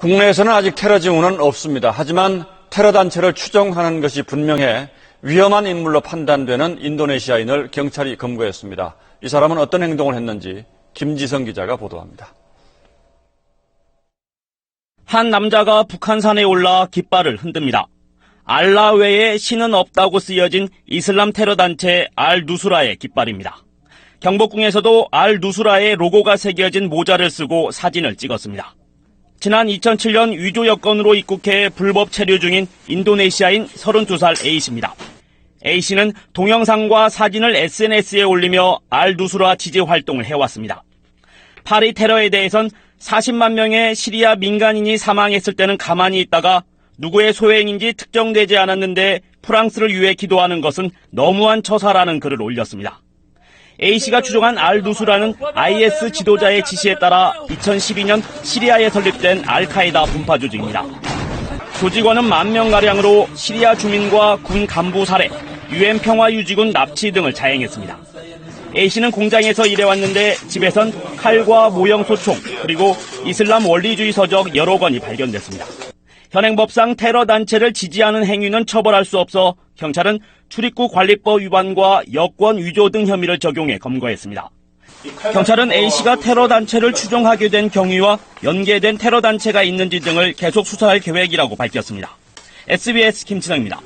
국내에서는 아직 테러 징후는 없습니다. 하지만 테러 단체를 추정하는 것이 분명해 위험한 인물로 판단되는 인도네시아인을 경찰이 검거했습니다. 이 사람은 어떤 행동을 했는지 김지성 기자가 보도합니다. 한 남자가 북한산에 올라 깃발을 흔듭니다. 알라 외에 신은 없다고 쓰여진 이슬람 테러 단체 알 누수라의 깃발입니다. 경복궁에서도 알 누수라의 로고가 새겨진 모자를 쓰고 사진을 찍었습니다. 지난 2007년 위조 여건으로 입국해 불법 체류 중인 인도네시아인 32살 A씨입니다. A씨는 동영상과 사진을 SNS에 올리며 알 누수라 지지 활동을 해왔습니다. 파리 테러에 대해선 40만 명의 시리아 민간인이 사망했을 때는 가만히 있다가 누구의 소행인지 특정되지 않았는데 프랑스를 위해 기도하는 것은 너무한 처사라는 글을 올렸습니다. A씨가 추종한 알두수라는 IS 지도자의 지시에 따라 2012년 시리아에 설립된 알카에다 분파 조직입니다. 조직원은 만 명가량으로 시리아 주민과 군 간부 살해, 유엔 평화유지군 납치 등을 자행했습니다. A씨는 공장에서 일해왔는데 집에선 칼과 모형 소총 그리고 이슬람 원리주의 서적 여러 권이 발견됐습니다. 현행법상 테러 단체를 지지하는 행위는 처벌할 수 없어 경찰은 출입국 관리법 위반과 여권 위조 등 혐의를 적용해 검거했습니다. 경찰은 A씨가 테러 단체를 추종하게 된 경위와 연계된 테러 단체가 있는지 등을 계속 수사할 계획이라고 밝혔습니다. SBS 김진영입니다.